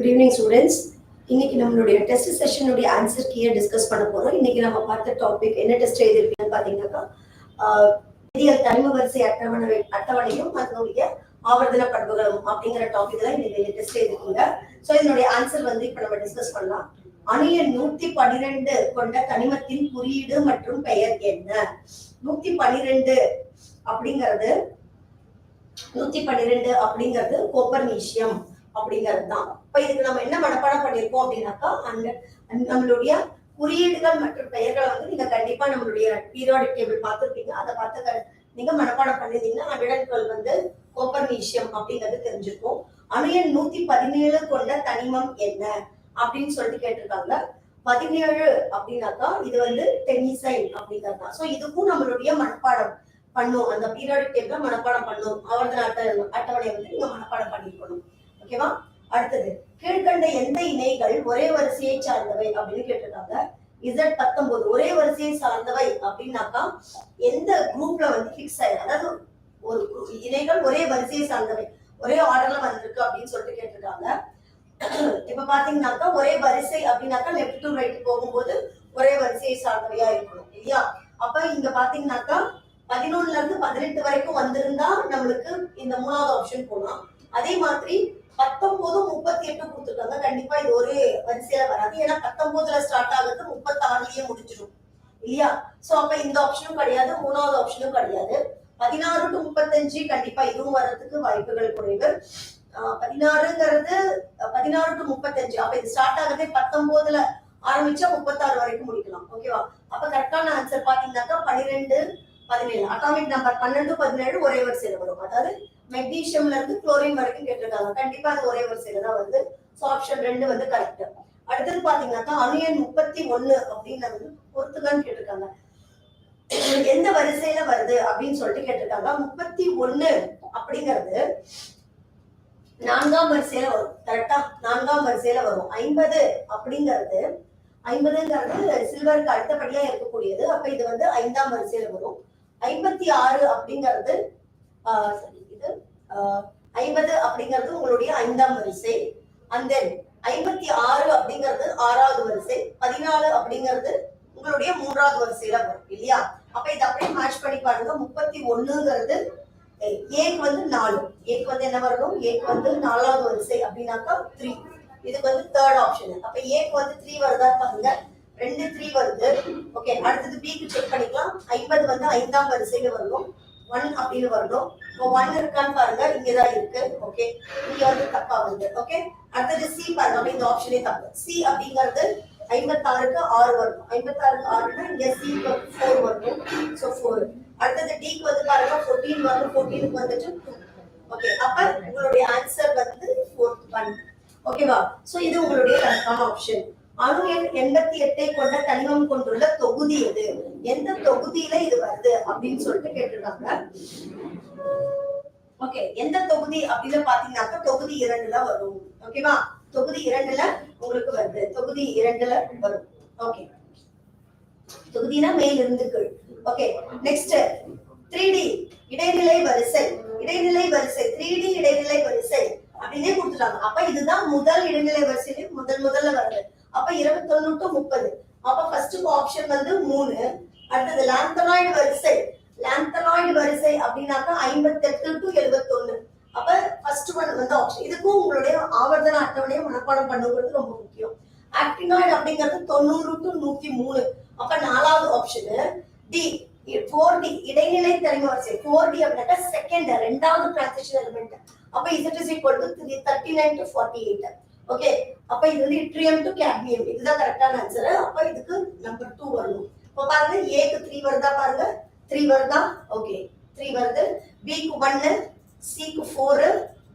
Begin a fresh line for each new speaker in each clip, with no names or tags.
Good evening students இன்னைக்கு நம்மளுடைய test செஷனுடைய ஆன்சர் கீயை டிஸ்கஸ் பண்ண போறோம். இன்னைக்கு நம்ம பார்த்த டாபிக் என்ன டெஸ்ட் எழுதிருப்பீங்கன்னு பாத்தீங்கன்னாக்கா தனிம வரிசை அட்டவணை அட்டவணையும் அதனுடைய ஆவர்த்தன பண்புகளும் அப்படிங்கிற டாபிக் தான் இன்னைக்கு டெஸ்ட் எழுதிருக்கீங்க ஸோ இதனுடைய ஆன்சர் வந்து இப்ப நம்ம டிஸ்கஸ் பண்ணலாம். அணிய நூத்தி பன்னிரெண்டு கொண்ட தனிமத்தின் குறியீடு மற்றும் பெயர் என்ன? நூத்தி பன்னிரெண்டு அப்படிங்கிறது நூத்தி பன்னிரெண்டு அப்படிங்கிறது கோப்பர்னீசியம் அப்படிங்கிறது தான். இப்ப இதுக்கு நம்ம என்ன மனப்பாடம் பண்ணிருக்கோம் அப்படின்னாக்கா அந்த நம்மளுடைய குறியீடுகள் மற்றும் பெயர்களை வந்து நீங்க கண்டிப்பா நம்மளுடைய பீரியாடிக் டேபிள் பார்த்துருப்பீங்க. அதை பார்த்து நீங்க மனப்பாடம் பண்ணிருந்தீங்கன்னா ஹண்ட்ரட் டுவெல் வந்து கோப்பர்னீசியம் அப்படிங்கிறது தெரிஞ்சிருக்கும். அணு எண் நூத்தி பதினேழு கொண்ட தனிமம் என்ன அப்படின்னு சொல்லிட்டு கேட்டிருக்காங்க. பதினேழு அப்படின்னாக்கா இது வந்து டென்னிசைன் அப்படிங்கிறது தான். ஸோ இதுக்கும் நம்மளுடைய மனப்பாடம் பண்ணும். அந்த பீரியாடிக் டேபிள மனப்பாடம் பண்ணும். அவரது அட்டவணையை வந்து நீங்க மனப்பாடம் பண்ணிருக்கணும். ஓகேவா? அடுத்தது கீழ்கண்ட எந்த இணைகள் ஒரே வரிசையை சார்ந்தவை அப்படின்னு கேட்டிருக்காங்க. இசட் பத்தொன்பது ஒரே வரிசையை சார்ந்தவை அப்படின்னாக்கா எந்த குரூப்ல வந்து ஃபிக்ஸ் ஆயிடும் அதாவது ஒரு இணைகள் ஒரே வரிசையை சார்ந்தவை ஒரே ஆர்டர்ல வந்திருக்கு அப்படின்னு சொல்லிட்டு கேட்டிருக்காங்க. இப்ப பாத்தீங்கன்னாக்கா ஒரே வரிசை அப்படின்னாக்கா லெஃப்ட் டு ரைட் போகும்போது ஒரே வரிசையை சார்ந்தவையா இருக்கணும் இல்லையா? அப்ப இங்க பாத்தீங்கன்னாக்கா பதினொன்னுல இருந்து பதினெட்டு வரைக்கும் வந்திருந்தா நம்மளுக்கு இந்த மூணாவது ஆப்ஷன் போகலாம் அதே மாதிரி பத்தொன்பதும் முப்பத்தி எட்டு கொடுத்துருக்காங்க கண்டிப்பா இது ஒரே வரிசையில வராது. ஏன்னா பத்தொன்பதுல ஸ்டார்ட் ஆகுறது முப்பத்தாறுலயே முடிஞ்சிடும். இல்லையா? சோ அப்ப இந்த ஆப்ஷனும் கிடையாது மூணாவது ஆப்ஷனும் கிடையாது. பதினாறு டு முப்பத்தஞ்சு கண்டிப்பா இதுவும் வர்றதுக்கு வாய்ப்புகள் குறைவு. ஆஹ் பதினாறுங்கிறது பதினாறு டு முப்பத்தஞ்சு. அப்ப இது ஸ்டார்ட் ஆகுறதே பத்தொன்பதுல ஆரம்பிச்சா முப்பத்தாறு வரைக்கும் முடிக்கலாம். ஓகேவா அப்ப கரெக்டான ஆன்சர் பாத்தீங்கன்னாக்கா பன்னிரெண்டு பதினேழு. அட்டாமிக் நம்பர் பன்னெண்டு பதினேழு ஒரே வரிசையில வரும். அதாவது மெக்னீஷியம்ல இருந்து குளோரின் வரைக்கும் கேட்டிருக்காங்க. கண்டிப்பா அது ஒரே வரிசையில தான் வருது ஸோ ஆப்ஷன் ரெண்டு வந்து கரெக்ட் அடுத்தது பாத்தீங்கன்னா அணு முப்பத்தி ஒண்ணு அப்படின்னு வந்து பொறுத்துக்கான்னு கேட்டிருக்காங்க. எந்த வரிசையில வருது அப்படின்னு சொல்லிட்டு கேட்டிருக்காங்க. முப்பத்தி ஒண்ணு அப்படிங்கிறது நான்காம் வரிசையில வரும். கரெக்டா நான்காம் வரிசையில வரும். ஐம்பது அப்படிங்கிறது ஐம்பதுங்கிறது சில்வருக்கு அடுத்தபடியா இருக்கக்கூடியது. அப்ப இது வந்து ஐந்தாம் வரிசையில வரும். ஐம்பத்தி ஆறு அப்படிங்கிறது இது ஆஹ் ஐம்பது அப்படிங்கிறது உங்களுடைய ஐந்தாம் வரிசை. அண்ட் தென் ஐம்பத்தி ஆறு அப்படிங்கிறது ஆறாவது வரிசை. பதினாலு அப்படிங்கிறது உங்களுடைய மூன்றாவது வரிசையில வரும் இல்லையா? அப்ப இதை அப்படியே மேட்ச் பண்ணி பாருங்க. முப்பத்தி ஒண்ணுங்கிறது ஏக்கு வந்து நாலு. ஏக்கு வந்து என்ன வரணும்? ஏக்கு வந்து நாலாவது வரிசை அப்படின்னாக்கா த்ரீ இதுக்கு வந்து தேர்ட் ஆப்ஷன் அப்ப ஏக்கு வந்து த்ரீ வருதா பாருங்க. ரெண்டு த்ரீ வருது. ஓகே அடுத்தது பிக்கு செக் பண்ணிக்கலாம். ஐம்பது வந்து ஐந்தாம் வரிசையில வரணும். ஒன் அப்படின்னு வரணும். இப்போ ஒன் இருக்கான்னு பாருங்க. இங்கதான் இருக்கு. ஓகே இங்க வந்து தப்பா வந்து ஓகே அடுத்தது சி பாருங்க. அப்ப இந்த ஆப்ஷனே தப்பு. சி அப்படிங்கிறது ஐம்பத்தாறுக்கு ஆறு வரணும். ஐம்பத்தாறுக்கு ஆறுனா இங்க சிக்கு ஃபோர் வரணும். ஸோ ஃபோர் அடுத்தது டிக்கு வந்து பாருங்க. ஃபோர்டீன் வரணும் ஃபோர்டீனுக்கு வந்துட்டு ஓகே அப்ப உங்களுடைய ஆன்சர் வந்து ஃபோர் ஒன் ஓகேவா ஸோ இது உங்களுடைய கரெக்டான ஆப்ஷன் அணு எண் எண்பத்தி எட்டை கொண்ட தனிமம் கொண்டுள்ள தொகுதி எது? எந்த தொகுதியில இது வருது அப்படின்னு சொல்லிட்டு கேட்டிருக்காங்க. ஓகே எந்த தொகுதி அப்படின்னு பாத்தீங்கன்னாக்கா தொகுதி இரண்டுல வரும். ஓகேவா தொகுதி இரண்டுல உங்களுக்கு வருது. தொகுதி இரண்டுல வரும். ஓகே தொகுதினா மேல் இருந்து கீழ் ஓகே நெக்ஸ்ட் த்ரீ டி இடைநிலை வரிசை. இடைநிலை வரிசை. த்ரீ டி இடைநிலை வரிசை அப்படின்னே கொடுத்துட்டாங்க. அப்ப இதுதான் முதல் இடைநிலை வரிசையில முதல் முதல்ல வருது அப்ப இருபத்தொன்னு டு முப்பது. அப்ப ஃபர்ஸ்ட் ஆப்ஷன் வந்து மூணு. அடுத்தது லாந்தனாய்டு வரிசை. லாந்தனாய்டு வரிசை அப்படின்னாக்கா ஐம்பத்தெட்டு டு எழுபத்தொன்னு. அப்ப ஃபர்ஸ்ட் ஒன் வந்து ஆப்ஷன் இதுக்கும் உங்களுடைய ஆவர்த்தன அட்டவணையை மனப்பாடம் பண்ணுங்கிறது ரொம்ப முக்கியம். ஆக்டினாய்டு அப்படிங்கிறது தொண்ணூறு டு நூத்தி மூணு. அப்ப நாலாவது ஆப்ஷனு டி ஃபோர் டி இடைநிலை தனிம வரிசை. ஃபோர் டி அப்படின்னாக்கா செகண்ட் ரெண்டாவது டிரான்சிஷன் எலிமெண்ட் அப்ப Z is equal to three thirty nine to forty eight okay அப்ப இது வந்து இட்ரியம் டு கேட்மியம் இதுதான் கரெக்டான ஆன்சர் அப்ப இதுக்கு நம்பர் டூ வரணும். இப்போ பாருங்க ஏக்கு த்ரீ வருதா பாருங்க? த்ரீ வருதா? ஓகே த்ரீ வருது. பிக்கு ஒன்னு சிக்கு ஃபோரு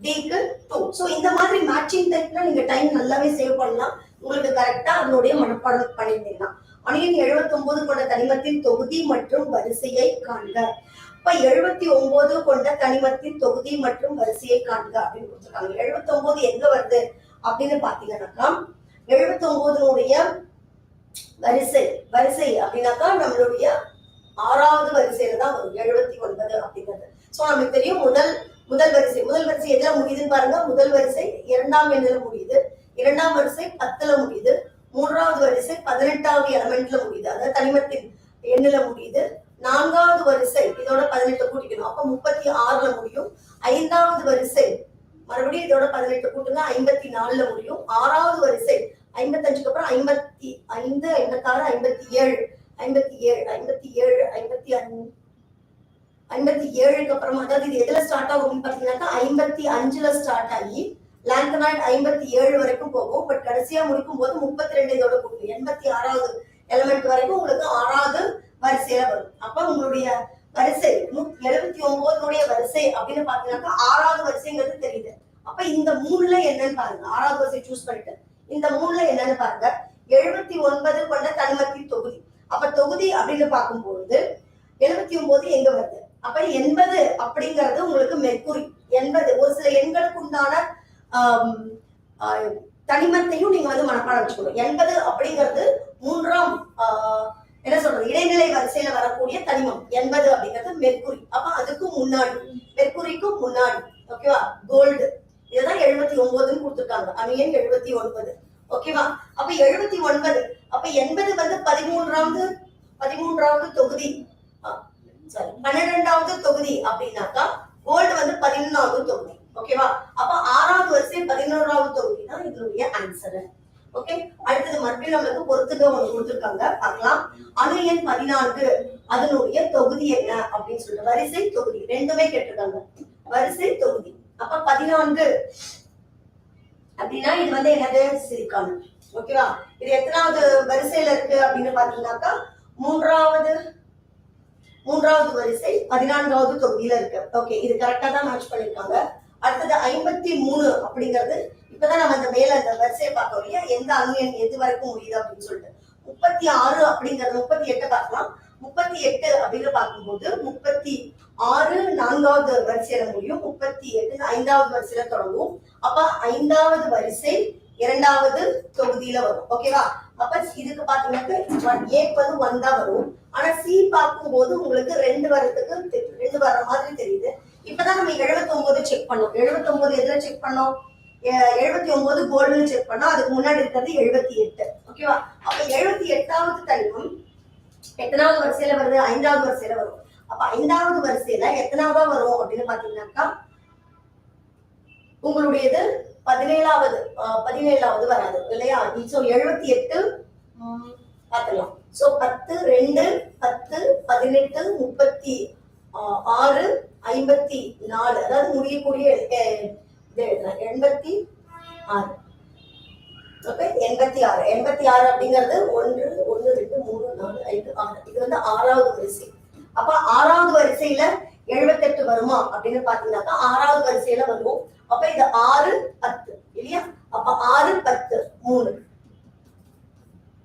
டிக்கு டூ ஸோ இந்த மாதிரி மேட்சிங் டைப்ல நீங்க டைம் நல்லாவே சேவ் பண்ணலாம். உங்களுக்கு கரெக்டா அதனுடைய மனப்பாடம் பண்ணியிருந்தீங்கன்னா அணியின் எழுபத்தி ஒன்பது கொண்ட தனிமத்தின் தொகுதி மற்றும் வரிசையை காண்க. இப்ப எழுபத்தி ஒன்பது கொண்ட தனிமத்தின் தொகுதி மற்றும் வரிசையை காண்க அப்படின்னு கொடுத்துருக்காங்க. எழுபத்தி ஒன்பது எங்க வருது? அப்படின்னு பாத்தீங்கன்னாக்கா எழுபத்தி ஒன்பதுனுடைய வரிசை வரிசை அப்படின்னாக்கா நம்மளுடைய ஆறாவது வரிசையில தான் வரும் எழுபத்தி ஒன்பது அப்படிங்கிறது. சோ நமக்கு தெரியும் முதல் முதல் வரிசை முதல் வரிசை எதுல முடியுதுன்னு பாருங்க. முதல் வரிசை இரண்டாம் எண்ணில் முடியுது. இரண்டாம் வரிசை பத்துல முடியுது. மூன்றாவது வரிசை பதினெட்டாவது எலமெண்ட்ல முடியுது. அதாவது தனிமத்தின் எண்ணில முடியுது. நான்காவது வரிசை இதோட பதினெட்டு கூட்டிக்கணும். அப்ப முப்பத்தி ஆறுல முடியும். ஐந்தாவது வரிசை மறுபடியும் இதோட பதினெட்டு கூட்டுனா ஐம்பத்தி நாலுல முடியும். ஆறாவது வரிசை ஐம்பத்தஞ்சுக்கு அப்புறம் ஐம்பத்தி ஐந்து ஐம்பத்தாறு ஐம்பத்தி ஏழு ஐம்பத்தி ஏழு ஐம்பத்தி ஏழு ஐம்பத்தி அஞ்சு ஐம்பத்தி ஏழுக்கு அப்புறமா அதாவது இது எதுல ஸ்டார்ட் ஆகும் பாத்தீங்கன்னாக்கா ஐம்பத்தி அஞ்சுல ஸ்டார்ட் ஆகி லாங்கனாய்ட் ஐம்பத்தி ஏழு வரைக்கும் போகும். பட் கடைசியா முடிக்கும் போது முப்பத்தி ரெண்டு இதோட கூட்டும் எண்பத்தி ஆறாவது எலமெண்ட் வரைக்கும் உங்களுக்கு ஆறாவது வரிசையில வரும். அப்ப உங்களுடைய வரிசை. எழுபத்தி ஒன்பதுனுடைய வரிசை அப்படின்னு பாத்தீங்கன்னாக்கா ஆறாவது வரிசைங்கிறது தெரியுது. அப்ப இந்த மூணுல என்னன்னு பாருங்க. ஆறாவது வரிசை சூஸ் பண்ணிட்டு. இந்த மூணுல என்னன்னு பாருங்க. எழுபத்தி ஒன்பது கொண்ட தனிமத்தின் தொகுதி. அப்ப தொகுதி அப்படின்னு பார்க்கும்பொழுது எழுபத்தி ஒன்பது எங்க வருது? அப்ப எண்பது அப்படிங்கிறது உங்களுக்கு மெர்க்குரி எண்பது. ஒரு சில எண்களுக்கு உண்டான தனிமத்தையும் நீங்க வந்து மனப்பாடம் வச்சுக்கணும். எண்பது அப்படிங்கிறது மூன்றாம் ஆஹ் என்ன சொல்றது? இடைநிலை வரிசையில வரக்கூடிய தனிமம் எண்பது அப்படிங்கிறது மெர்குரி அப்ப அதுக்கும் முன்னாடி மெர்குரிக்கும் முன்னாடி ஓகேவா கோல்டு இதுதான் எழுபத்தி ஒன்பதுன்னு கொடுத்துருக்காங்க. அணியன் எழுபத்தி ஒன்பது ஓகேவா அப்ப எழுபத்தி ஒன்பது அப்ப எண்பது வந்து பதிமூன்றாவது பதிமூன்றாவது தொகுதி. சாரி பன்னிரெண்டாவது தொகுதி அப்படின்னாக்கா கோல்டு வந்து பதினொன்றாவது தொகுதி. ஓகேவா அப்ப ஆறாவது வரிசை பதினோராவது தொகுதி தான் இதனுடைய ஆன்சர் ஓகே அடுத்தது மறுபடியும் நம்மளுக்கு பொறுத்துக்க ஒன்று கொடுத்துருக்காங்க. பார்க்கலாம். அணு எண் பதினான்கு. அதனுடைய தொகுதி என்ன? அப்படின்னு சொல்லிட்டு வரிசை தொகுதி. ரெண்டுமே கேட்டிருக்காங்க. வரிசை தொகுதி. அப்ப பதினான்கு. அப்படின்னா இது வந்து என்னது? சிலிக்கான். ஓகேவா இது எத்தனாவது வரிசையில இருக்கு அப்படின்னு பாத்தீங்கன்னாக்கா மூன்றாவது மூன்றாவது வரிசை பதினான்காவது தொகுதியில இருக்கு. ஓகே இது கரெக்டா தான் மேட்ச் பண்ணிருக்காங்க. அடுத்தது ஐம்பத்தி மூணு அப்படிங்கிறது இப்பதான் நம்ம அந்த மேல அந்த வரிசையை பார்க்க இல்லையா? எந்த அணியன் எது வரைக்கும் முடியுது அப்படின்னு சொல்லிட்டு. முப்பத்தி ஆறு அப்படிங்கறது முப்பத்தி எட்டு பார்க்கலாம். முப்பத்தி எட்டு அப்படின்னு பார்க்கும்போது முப்பத்தி ஆறு நான்காவது வரிசையில முடியும். முப்பத்தி எட்டு ஐந்தாவது வரிசையில தொடங்கும். அப்ப ஐந்தாவது வரிசை இரண்டாவது தொகுதியில வரும். ஓகேவா அப்ப இதுக்கு பாத்தீங்கன்னாக்க ஏக்கு வந்து ஒன் தான் வரும். ஆனா சி பார்க்கும்போது உங்களுக்கு ரெண்டு வரத்துக்கு ரெண்டு வர்ற மாதிரி தெரியுது. இப்பதான் நம்ம எழுபத்தி ஒன்பது செக் பண்ணோம். எழுபத்தி ஒன்பது எதுல செக் பண்ணோம்? எழுபத்தி ஒன்பது கோல்டுன்னு செக் பண்ணோம் அதுக்கு முன்னாடி இருக்கிறது எழுபத்தி எட்டு. ஓகேவா அப்ப எழுபத்தி எட்டாவது தனிமம் எத்தனாவது வரிசையில வருது? ஐந்தாவது வரிசையில வரும். அப்ப ஐந்தாவது வரிசையில எத்தனாவதா வரும் அப்படின்னு பாத்தீங்கன்னாக்கா உங்களுடையது பதினேழாவது பதினேழாவது வராது இல்லையா? சோ எழுபத்தி எட்டு பார்த்துக்கலாம். சோ பத்து ரெண்டு பத்து பதினெட்டு முப்பத்தி ஆறு ஐம்பத்தி நாலு. அதாவது முடியக்கூடிய எண்பத்தி ஆறு ஓகே எண்பத்தி ஆறு எண்பத்தி ஆறு அப்படிங்கிறது ஒன்று ஒன்று ரெண்டு மூணு நாலு ஐந்து ஆறு இது வந்து ஆறாவது வரிசை அப்ப ஆறாவது வரிசையில எழுபத்தெட்டு வருமா அப்படின்னு பாத்தீங்கன்னாக்கா ஆறாவது வரிசையில வருவோம் அப்ப இது ஆறு பத்து இல்லையா அப்ப ஆறு பத்து மூணு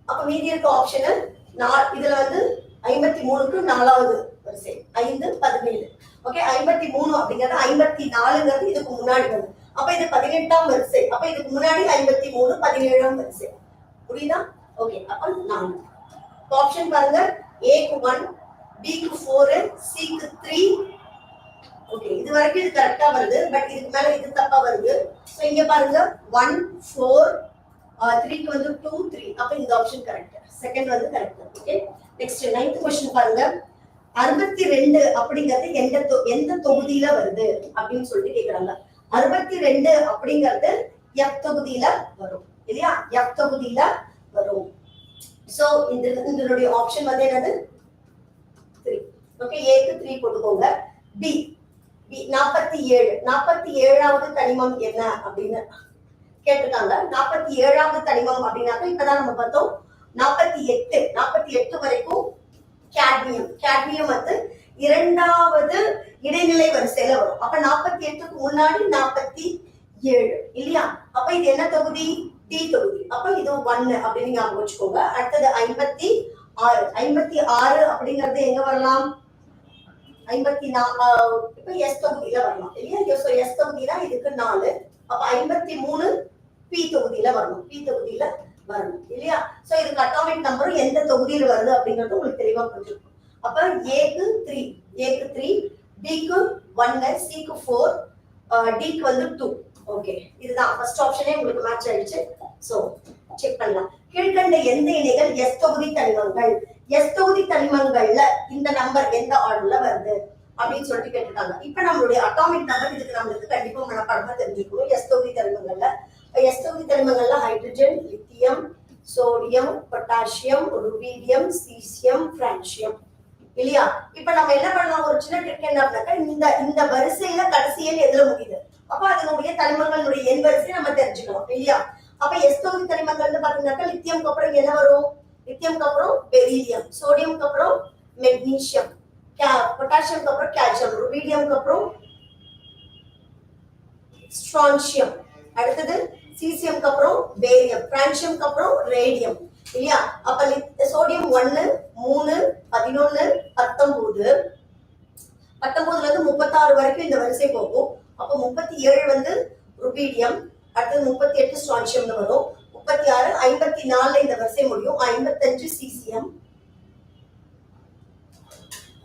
அப்ப மீதி இருக்க ஆப்ஷனு இதுல வந்து ஐம்பத்தி மூணுக்கு நாலாவது வரிசை ஐந்து பதினேழு ஓகே ஐம்பத்தி மூணு அப்படிங்கிறது ஐம்பத்தி நாலுங்கிறது இதுக்கு முன்னாடி வருது அப்ப இது பதினெட்டாம் வரிசை. அப்ப இதுக்கு முன்னாடி ஐம்பத்தி மூணு பதினேழாம் வரிசை. புரியுதா? ஓகே அப்ப நாலு ஆப்ஷன் பாருங்க. ஏக்கு ஒன் பிக்கு ஃபோரு சிக்கு த்ரீ ஓகே இது வரைக்கும் இது கரெக்டா வருது. பட் இதுக்கு மேல இது தப்பா வருது. ஸோ இங்க பாருங்க. ஒன் ஃபோர் த்ரீக்கு வந்து டூ த்ரீ அப்ப இந்த ஆப்ஷன் கரெக்ட் செகண்ட் வந்து correct okay next ninth question பாருங்க. அறுபத்தி ரெண்டு அப்படிங்கிறது எந்த தொ- எந்த தொகுதியில வருது? அப்படின்னு சொல்லிட்டு கேக்குறாங்க. அறுபத்தி ரெண்டு அப்படிங்கிறது எஃப் தொகுதியில வரும். இல்லையா? எஃப் தொகுதியில வரும். சோ இந்த இதனுடைய ஆப்ஷன் வந்து என்னது? த்ரீ ஓகே ஏக்கு த்ரீ போட்டுக்கோங்க. பி பி நாற்பத்தி ஏழு. நாற்பத்தி ஏழாவது தனிமம் என்ன அப்படின்னு கேட்டிருக்காங்க. நாற்பத்தி ஏழாவது தனிமம் அப்படின்னாக்க இப்பதான் நம்ம பார்த்தோம். நாற்பத்தி எட்டு. நாற்பத்தி எட்டு வரைக்கும் கேட்மியம் கேட்மியம் வந்து இரண்டாவது இடைநிலை வரிசையில வரும். அப்ப நாற்பத்தி எட்டுக்கு முன்னாடி நாற்பத்தி ஏழு இல்லையா? அப்ப இது என்ன தொகுதி? டி தொகுதி. அப்ப இது ஒன்னு அப்படின்னு ஞாபகம் வச்சுக்கோங்க. அடுத்தது ஐம்பத்தி ஆறு. ஐம்பத்தி ஆறு அப்படிங்கிறது எங்க வரலாம்? ஐம்பத்தி நா இப்ப எஸ் தொகுதியில வரலாம். இல்லையா? ஸோ எஸ் தொகுதினா இதுக்கு நாலு. அப்ப ஐம்பத்தி மூணு பி தொகுதியில வரணும். பி தொகுதியில வரணும். இல்லையா? சோ இதுக்கு அட்டாமிக் நம்பரும் எந்த தொகுதியில் வருது அப்படிங்கிறது உங்களுக்கு தெளிவா புரிஞ்சிருக்கும். அப்ப ஏக்கு த்ரீ ஏக்கு த்ரீ டிக்கு ஒன்னு சிக்கு ஃபோர் டிக்கு uh, வந்து டூ ஓகே இதுதான் ஃபர்ஸ்ட் ஆப்ஷனே உங்களுக்கு மேட்ச் ஆயிடுச்சு. சோ செக் பண்ணலாம். கீழ்கண்ட எந்த இணைகள் எஸ் தொகுதி தனிமங்கள்? எஸ் தொகுதி தனிமங்கள்ல இந்த நம்பர் எந்த ஆர்டர்ல வருது? அப்படின்னு சொல்லிட்டு கேட்டிருக்காங்க. இப்ப நம்மளுடைய அட்டாமிக் நம்பர் இதுக்கு நம்மளுக்கு கண்டிப்பா மனப்பாடமா தெரிஞ்சுக்கணும். எஸ் தொகுதி தனிமங்கள்ல எஸ் தொகுதி தனிமங்கள்ல hydrogen lithium sodium potassium rubidium caesium francium இல்லையா? இப்ப நம்ம என்ன பண்ணலாம்? ஒரு சின்ன ட்ரிக் என்ன அப்படின்னாக்கா இந்த இந்த வரிசையில கடைசியில் எதுல முடியுது? அப்ப அதனுடைய தனிமங்களுடைய எண் வரிசையை நம்ம தெரிஞ்சுக்கணும் இல்லையா? அப்ப எஸ்தோதி தனிமங்கள் தனிமங்கள்னு பாத்தீங்கன்னாக்கா லித்தியம்க்கு அப்புறம் என்ன வரும்? லித்தியம்க்கு அப்புறம் பெரிலியம் சோடியம்க்கு அப்புறம் மெக்னீஷியம் பொட்டாசியம்க்கு அப்புறம் கால்சியம் ருபீடியம்க்கு அப்புறம் ஸ்ட்ரான்சியம் அடுத்தது சீசியம்க்கு அப்புறம் பேரியம் பிரான்சியம்க்கு அப்புறம் ரேடியம் இல்லையா? அப்ப சோடியம் ஒன்னு மூணு பதினொன்னு பத்தொன்பது. பத்தொன்பதுல இருந்து முப்பத்தாறு வரைக்கும் இந்த வரிசை போகும். அப்ப முப்பத்தி ஏழு வந்து ருபீடியம் அடுத்தது முப்பத்தி எட்டு ஸ்ட்ரான்சியம்னு வரும். முப்பத்தி ஆறு ஐம்பத்தி நாலுல இந்த வரிசை முடியும். ஐம்பத்தஞ்சு சிசிஎம்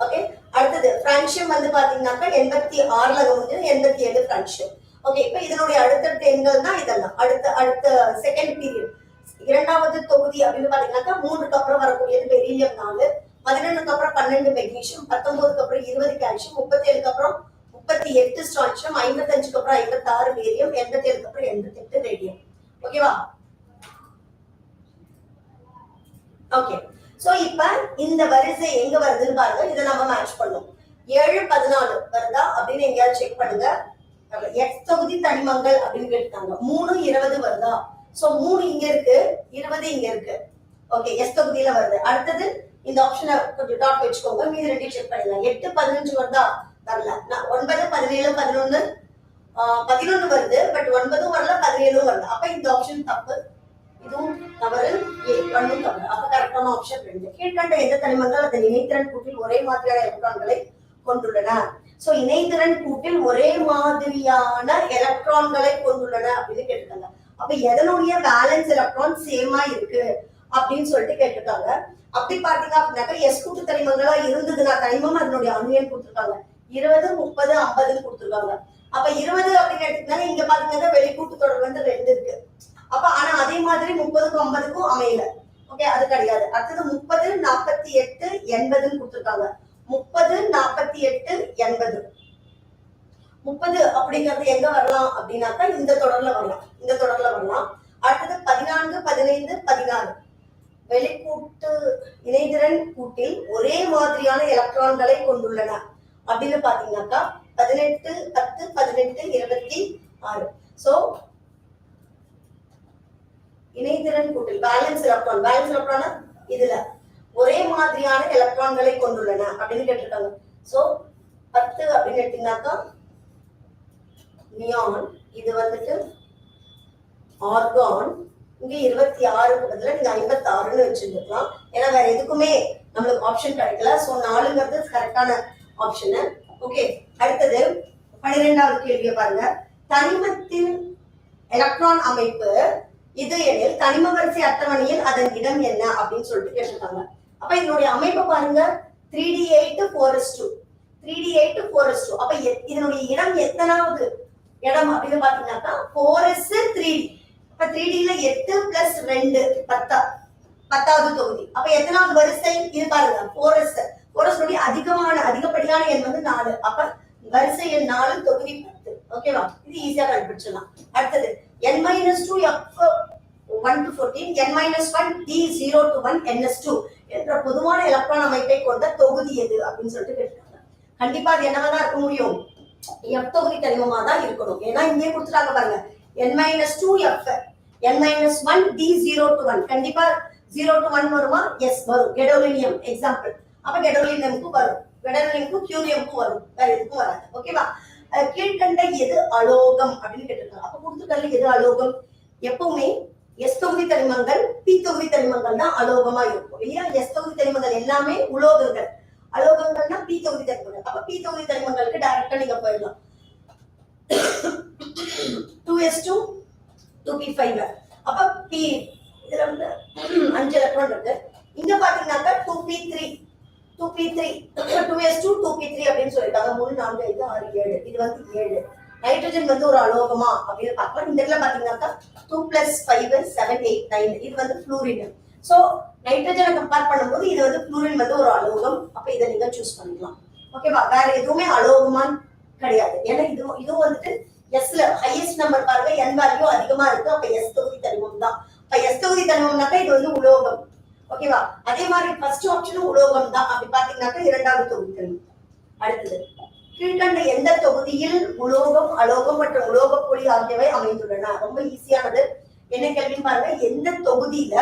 ஓகே அடுத்தது பிரான்சியம் வந்து பாத்தீங்கன்னாக்கா எண்பத்தி ஆறுல முடிஞ்சது எண்பத்தி ஏழு பிரான்சியம் ஓகே இப்ப இதனுடைய அடுத்தடுத்த எண்கள் தான் இதெல்லாம். அடுத்த அடுத்த செகண்ட் பீரியட் இரண்டாவது தொகுதி அப்படின்னு பாத்தீங்கன்னாக்கா மூணுக்கு அப்புறம் வரக்கூடியது பெரிலியம் நாலு பதினொன்னுக்கு அப்புறம் பன்னெண்டு மெக்னீஷியம் பத்தொன்பதுக்கு அப்புறம் இருபது கால்சியம் முப்பத்தி ஏழுக்கு அப்புறம் முப்பத்தி எட்டு ஸ்ட்ரான்சியம் ஐம்பத்தஞ்சுக்கு அப்புறம் ஐம்பத்தி ஆறு பேரியம் எண்பத்தி ஏழுக்கு அப்புறம் எண்பத்தி எட்டு ரேடியம் ஓகேவா ஓகே சோ இப்ப இந்த வரிசை எங்க வருதுன்னு பாருங்க. இதை நம்ம மேட்ச் பண்ணும். ஏழு பதினாலு வருதா அப்படின்னு எங்கேயாவது செக் பண்ணுங்க. எக்ஸ் தொகுதி தனிமங்கள் அப்படின்னு கேட்டாங்க மூணு இருபது வருதா? சோ மூணு இங்க இருக்கு இருபது இங்க இருக்கு. ஓகே எஸ் தொகுதியில வருது. அடுத்தது இந்த ஆப்ஷனை கொஞ்சம் டாட் வச்சுக்கோங்க. மீதி ரெண்டு செக் பண்ணிடலாம். எட்டு பதினஞ்சு வருதா வரல. நான் ஒன்பது பதினேழு பதினொன்னு பதினொன்னு வருது. பட் ஒன்பதும் வரல பதினேழும் வரல. அப்ப இந்த ஆப்ஷன் தப்பு. இதுவும் தவறு. ஏ ஒன்னும் தவறு. அப்ப கரெக்டான ஆப்ஷன் ரெண்டு. கீழ்கண்ட எந்த தனிமங்கள் அதன் இணைத்திறன் கூட்டில் ஒரே மாதிரியான எலக்ட்ரான்களை கொண்டுள்ளன? சோ இணைத்திறன் கூட்டில் ஒரே மாதிரியான எலக்ட்ரான்களை கொண்டுள்ளன அப்படின்னு கேட்டுக்கலாம் அப்ப எதனுடைய பேலன்ஸ் எலக்ட்ரான் சேமா இருக்கு அப்படின்னு சொல்லிட்டு கேட்டிருக்காங்க. அப்படி பாத்தீங்க அப்படின்னாக்கா எஸ் கூட்டு தனிமங்களா இருந்ததுன்னா தனிமம் அதனுடைய அணுவியல் கொடுத்துருக்காங்க. இருபது முப்பது ஐம்பதுன்னு கொடுத்துருக்காங்க. அப்ப இருபது அப்படின்னு எடுத்தீங்கன்னா இங்க பாத்தீங்கன்னா வெளிக்கூட்டு தொடர் வந்து ரெண்டு இருக்கு. அப்ப ஆனா அதே மாதிரி முப்பதுக்கும் ஐம்பதுக்கும் அமையல. ஓகே அது கிடையாது. அடுத்தது முப்பது நாற்பத்தி எட்டு எண்பதுன்னு கொடுத்துருக்காங்க. முப்பது நாற்பத்தி எட்டு எண்பது. முப்பது அப்படிங்கிறது எங்க வரலாம் அப்படின்னாக்கா இந்த தொடர்ல வரலாம். இந்த தொடர்ல வரலாம். அடுத்தது பதினான்கு பதினைந்து பதினாறு. வெளிக்கூட்டு இணைதிறன் கூட்டில் ஒரே மாதிரியான எலக்ட்ரான்களை கொண்டுள்ளன அப்படின்னு பாத்தீங்கன்னாக்கா பதினெட்டு பத்து பதினெட்டு இருபத்தி ஆறு. சோ இணைதிறன் கூட்டில் பேலன்ஸ் எலக்ட்ரான் பேலன்ஸ் எலக்ட்ரான இதுல ஒரே மாதிரியான எலக்ட்ரான்களை கொண்டுள்ளன அப்படின்னு கேட்டிருக்காங்க. சோ பத்து அப்படின்னு எடுத்தீங்கன்னாக்கா நியான். இது வந்துட்டு ஆர்கான். இங்க இருபத்தி ஆறுக்கு பதிலா நீங்க ஐம்பத்தி ஆறுன்னு வச்சிருந்துக்கலாம். ஏன்னா வேற எதுக்குமே நம்மளுக்கு ஆப்ஷன் கிடைக்கல. சோ நாலுங்கிறது கரெக்டான ஆப்ஷனு ஓகே அடுத்தது பன்னிரெண்டாவது கேள்வியை பாருங்க. தனிமத்தின் எலக்ட்ரான் அமைப்பு இது எனில் தனிம வரிசை அட்டவணையில் அதன் இடம் என்ன அப்படின்னு சொல்லிட்டு கேட்டிருக்காங்க. அப்ப இதனுடைய அமைப்பை பாருங்க. Three D eight four S two three D eight four S two அப்ப இதனுடைய இடம் எத்தனாவது? இடம் இது பாத்தீங்கன்னாக்கா ஃபோர் எஸ் த்ரீ டி அப்ப த்ரீ டில எட்டு பிளஸ் ரெண்டு பத்தா பத்தாவது தொகுதி. அப்ப எத்தனாவது வரிசை? இது பாருங்க ஃபோர் எஸ் ஃபோர் எஸ் அதிகமான அதிகப்படியான எண் வந்து நாலு. அப்ப வரிசை எண் நாலு தொகுதி பத்து. ஓகேவா இது ஈஸியா கண்டுபிடிச்சிடலாம். அடுத்தது N minus two F one to fourteen N minus one D zero to one N S two என்ற பொதுவான எலக்ட்ரான் அமைப்பை கொண்ட தொகுதி எது? அப்படின்னு சொல்லிட்டு கேட்டிருக்காங்க. கண்டிப்பா அது என்னவா தான் இருக்க முடியும்? எஃப் தொகுதி தனிமமா தான் இருக்கணும். ஏன்னா இங்கே கொடுத்துட்டாங்க பாருங்க. N minus two F N minus one D zero to one கண்டிப்பா ஜீரோ டு ஒன் வருமா? எஸ் வரும். கெடோலினியம் எக்ஸாம்பிள் அப்ப கெடோலினியம்க்கு வரும். கெடோலினியம்க்கும் கியூரியம் வரும். வேற எதுக்கும் வராது. ஓகேவா கீழ்கண்ட எது அலோகம் அப்படின்னு கேட்டிருக்காங்க. அப்ப கொடுத்துக்கல்ல எது அலோகம்? எப்பவுமே எஸ் தொகுதி தனிமங்கள் பி தொகுதி தனிமங்கள் தான் அலோகமா இருக்கும். இல்லையா? எஸ் தொகுதி தனிமங்கள் எல்லாமே உலோகங்கள். அலோக பி தொகுதி தனிமங்கள் அப்ப பி தொகுதி தனிமங்களுக்கு டைரக்டா நீங்க போயிடலாம். Two S two two P five அப்ப பி இதுல வந்து அஞ்சு எலக்ட்ரான் இருக்கு. இங்க பாத்தீங்கன்னாக்கா two P three two P three two S two two P three அப்படின்னு சொல்லிட்டாங்க மூணு நான்கு ஐந்து ஆறு ஏழு. இது வந்து ஏழு. நைட்ரஜன் வந்து ஒரு அலோகமா அப்படின்னு பார்க்கலாம் இந்த இடத்துல பாத்தீங்கன்னாக்கா two plus five seven eight nine இது வந்து ஃப்ளூரின் ஸோ நைட்ரஜனை கம்பேர் பண்ணும்போது இது வந்து ஃப்ளூரின் வந்து ஒரு அலோகம். அப்ப இதை நீங்க சூஸ் பண்ணிக்கலாம். ஓகேவா வேற எதுவுமே அலோகமான்னு கிடையாது. ஏன்னா இது இதுவும் வந்துட்டு எஸ்ல ஹையஸ்ட் நம்பர் பாருங்க என் வேல்யூ அதிகமா இருக்கு. அப்ப எஸ் தொகுதி தனிமம் தான். அப்ப எஸ் தொகுதி தனிமம்னாக்கா இது வந்து உலோகம். ஓகேவா அதே மாதிரி ஃபர்ஸ்ட் ஆப்ஷனும் உலோகம் தான். அப்படி பாத்தீங்கன்னாக்கா இரண்டாவது தொகுதி தனிமம் அடுத்தது கீழ்கண்ட எந்த தொகுதியில் உலோகம் அலோகம் மற்றும் உலோக ஆகியவை அமைந்துள்ளன? ரொம்ப ஈஸியானது என்ன கேள்வின்னு பாருங்க. எந்த தொகுதியில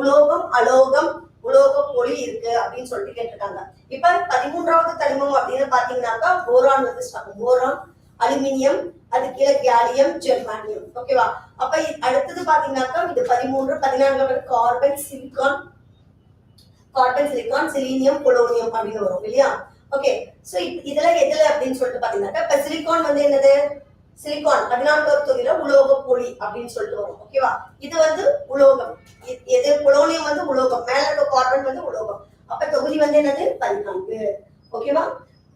உலோகம் அலோகம் உலோகம் ஒளி இருக்கு அப்படின்னு சொல்லிட்டு கேட்டிருக்காங்க. இப்ப பதிமூன்றாவது தனிமம் அப்படின்னு பாத்தீங்கன்னாக்கா போரான் வந்து start. போரான் அலுமினியம் அது கீழே கேலியம் ஜெர்மானியம் ஓகேவா அப்ப அடுத்தது பாத்தீங்கன்னாக்கா இது பதிமூன்று பதினான்கு carbon silicon carbon silicon selenium polonium அப்படின்னு வரும் இல்லையா? ஓகே சோ இதுல எதுல அப்படின்னு சொல்லிட்டு பாத்தீங்கன்னாக்கா இப்ப சிலிக்கான் வந்து என்னது? சிலிக்கான் பதினான்காவது தொகுதியில உலோக பொலி அப்படின்னு சொல்லிட்டு வரும். ஓகேவா இது வந்து உலோகம். எது? பொலோனியம் வந்து உலோகம். மேல இருக்க கார்பன் வந்து உலோகம். அப்ப தொகுதி வந்து என்னது? பதினான்கு. ஓகேவா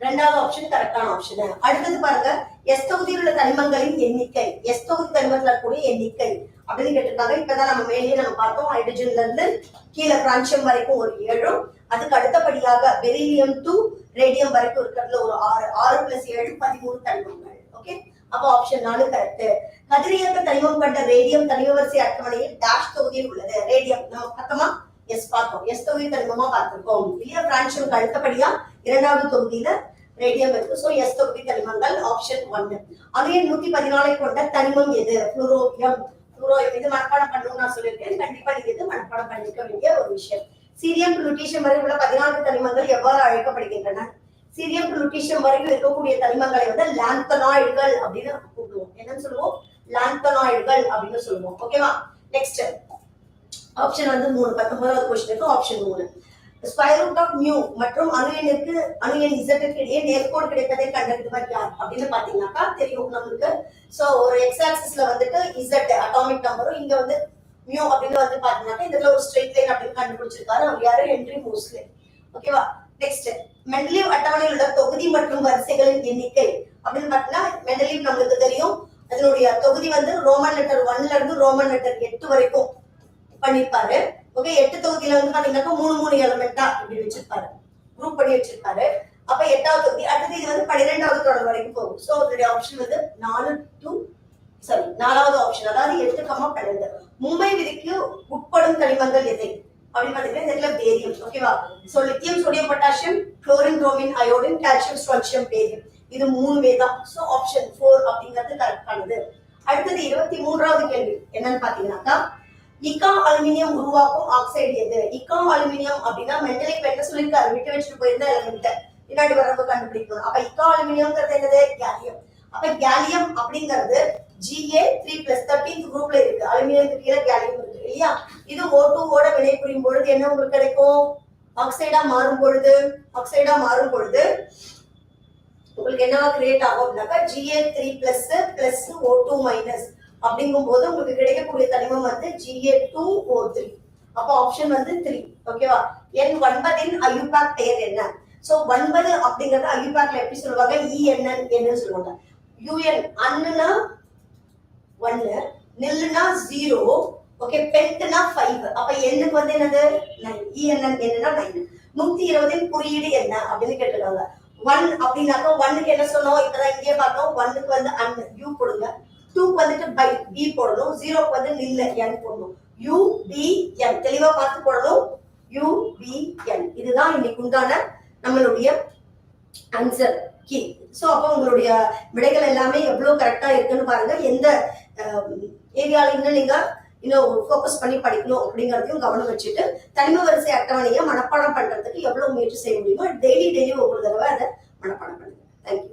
ரெண்டாவது ஆப்ஷன் கரெக்டான ஆப்ஷன் அடுத்தது பாருங்க. எஸ் தொகுதியில் உள்ள தனிமங்களின் எண்ணிக்கை. எஸ் தொகுதி தனிமத்தில் கூடிய எண்ணிக்கை அப்படின்னு கேட்டிருக்காங்க. இப்பதான் நம்ம மேலேயே நம்ம பார்த்தோம். ஹைட்ரஜன்ல இருந்து கீழே பிரான்சியம் வரைக்கும் ஒரு ஏழும் அதுக்கு அடுத்தபடியாக பெரிலியம் டு ரேடியம் வரைக்கும் இருக்கிறதுல ஒரு ஆறு ஆறு பிளஸ் ஏழு பதிமூணு தனிமங்கள். ஓகே அப்போ ஆப்ஷன் நாலு கரெக்ட் கதிரியக்க தனிமம் கொண்ட ரேடியம் தனிமவரிசை அட்டவணையில் டாஷ் தொகுதியில் உள்ளது. ரேடியம் நம்ம பக்கமா எஸ் பார்த்தோம். எஸ் தொகுதி தனிமமா பார்த்திருக்கோம். இல்லையா பிரான்சியம் அடுத்தபடியா இரண்டாவது தொகுதியில ரேடியம் இருக்கு. சோ எஸ் தொகுதி தனிமங்கள் ஆப்ஷன் ஒன்னு அதே நூத்தி பதினாலை கொண்ட தனிமம் எது? புளூரோபியம். புளூரோபியம் இது மனப்பாடம் பண்ணணும்னு நான் சொல்லியிருக்கேன். கண்டிப்பா நீங்க இது மனப்பாடம் பண்ணிக்க வேண்டிய ஒரு விஷயம். சீரியம் டு வரை உள்ள பதினான்கு தனிமங்கள் எவ்வாறு அழைக்கப்படுகின்றன? சீரியம் டு வரைக்கும் இருக்கக்கூடிய தனிமங்களை வந்து லாந்தனாய்டுகள் அப்படின்னு கூப்பிடுவோம். என்னன்னு சொல்லுவோம்? லாந்தனாய்டுகள் அப்படின்னு சொல்லுவோம். ஓகேவா நெக்ஸ்ட் ஆப்ஷன் வந்து மூணு பத்தொன்பதாவது கொஸ்டினுக்கு ஆப்ஷன் மூணு. ஸ்கொயர் ரூட் ஆஃப் மியூ மற்றும் அணு எண்ணுக்கு அணு எண் இசட்டுக்கு இடையே நேர்கோடு கிடைப்பதை கண்டறிந்தவர் யார்? அப்படின்னு பாத்தீங்கன்னாக்கா தெரியும் நம்மளுக்கு. சோ ஒரு எக்ஸ் ஆக்சிஸ்ல வந்துட்டு இசட் அட்டாமிக் நம்பரும் இங்க வந்து மியூ அப்படின்னு வந்து பாத்தீங்கன்னாக்கா இதுல ஒரு ஸ்ட்ரெயிட் லைன் அப்படின்னு கண்டுபிடிச்சிருக்காரு. அவர் யாரு? ஹென்ரி மூஸ்லே ஓகேவா நெக்ஸ்ட் மெண்டலீவ் அட்டவணையில் உள்ள தொகுதி மற்றும் வரிசைகளின் எண்ணிக்கை. அப்படின்னு பாத்தீங்கன்னா மெண்டலீவ் நம்மளுக்கு தெரியும். அதனுடைய தொகுதி வந்து ரோமன் லெட்டர் ஒன்ல இருந்து ரோமன் லெட்டர் எட்டு வரைக்கும் பண்ணிருப்பாரு ஓகே எட்டு தொகுதியில வந்து பாத்தீங்கன்னாக்கா மூணு மூணு எலமெண்டா இப்படி வச்சிருப்பாரு. குரூப் பண்ணி வச்சிருப்பாரு. அப்ப எட்டாவது தொகுதி அடுத்தது இது வந்து பன்னிரெண்டாவது தொடர் வரைக்கும் போகும். சோ அதனுடைய ஆப்ஷன் வந்து நாலு டு சாரி நாலாவது ஆப்ஷன் அதாவது எட்டு கம்மா பன்னெண்டு மும்பை விதிக்கு உட்படும் தனிமங்கள் எதை? அப்படின்னு பாத்தீங்கன்னா இதுல பேரியம் ஓகேவா so lithium sodium potassium chlorine bromine iodine calcium strontium barium இது மூணுமே தான். சோ ஆப்ஷன் ஃபோர் அப்படிங்கிறது கரெக்டானது அடுத்தது இருபத்தி மூன்றாவது கேள்வி. என்னன்னு பாத்தீங்கன்னாக்கா இக்கா அலுமினியம் உருவாக்கும் ஆக்சைடு எது? இக்கா அலுமினியம் அப்படின்னா மெண்டலை பெற்ற சொல்லியிருக்காரு. விட்டு வச்சுட்டு போயிருந்த எலமெண்ட் பின்னாடி வரப்ப கண்டுபிடிக்கணும் அப்ப இக்கா அலுமினியம்ங்கிறது என்னது? கேலியம் அப்ப கேலியம் அப்படிங்கிறது ஜிஏ த்ரீ பிளஸ் தேர்ட்டீன் குரூப்ல இருக்கு. அலுமினியத்துக்கு கீழே கேலியம் இருக்கு. இல்லையா? இது ஓ ஓட வினை புரியும் பொழுது என்ன உங்களுக்கு கிடைக்கும்? ஆக்சைடா மாறும் பொழுது ஆக்சைடா மாறும் பொழுது உங்களுக்கு என்னவா கிரியேட் ஆகும் அப்படின்னாக்கா G A three plus plus O two minus அப்படிங்கும் போது உங்களுக்கு கிடைக்கக்கூடிய தனிமம் வந்து G A two O three அப்போ ஆப்ஷன் வந்து த்ரீ ஓகேவா என் ஒன்பதின் ஐயூபேக் பெயர் என்ன? சோ ஒன்பது அப்படிங்கறது ஐயூபேக்ல எப்படி சொல்லுவாங்க? இஎன்என் என்ன சொல்லுவாங்க. யூஎன் அண்ணுனா ஒன்னு நில்லுனா ஜீரோ ஓகே பெல்ட்னா ஃபைவ் அப்ப எண்ணுக்கு வந்து என்னது? Nine E N N e என்னன்னா நைன் நூத்தி இருபதின் குறியீடு என்ன அப்படின்னு கேட்டுருக்காங்க. ஒன் அப்படின்னாக்கா ஒன்னுக்கு என்ன சொன்னோம்? இப்பதான் இங்கே பார்த்தோம். ஒன்னுக்கு வந்து அன் யூ கொடுங்க டூக்கு வந்துட்டு பை பி போடணும். ஜீரோக்கு வந்து நில்ல என் போடணும். யூ பி என் தெளிவா பார்த்து போடணும். யூ பி என் இதுதான் இன்னைக்கு உண்டான நம்மளுடைய ஆன்சர் கீ ஸோ அப்போ உங்களுடைய விடைகள் எல்லாமே எவ்வளவு கரெக்டா இருக்குன்னு பாருங்க. எந்த ஏரியால இன்னும் நீங்க இன்னும் ஃபோக்கஸ் பண்ணி படிக்கணும் அப்படிங்கறதையும் கவனம் வச்சுட்டு தனிம வரிசை அட்டவணையை மனப்பாடம் பண்றதுக்கு எவ்வளவு முயற்சி செய்ய முடியுமோ டெய்லி டெய்லி ஒவ்வொரு தடவை அதை மனப்பாடம் பண்ணுங்க. தேங்க்யூ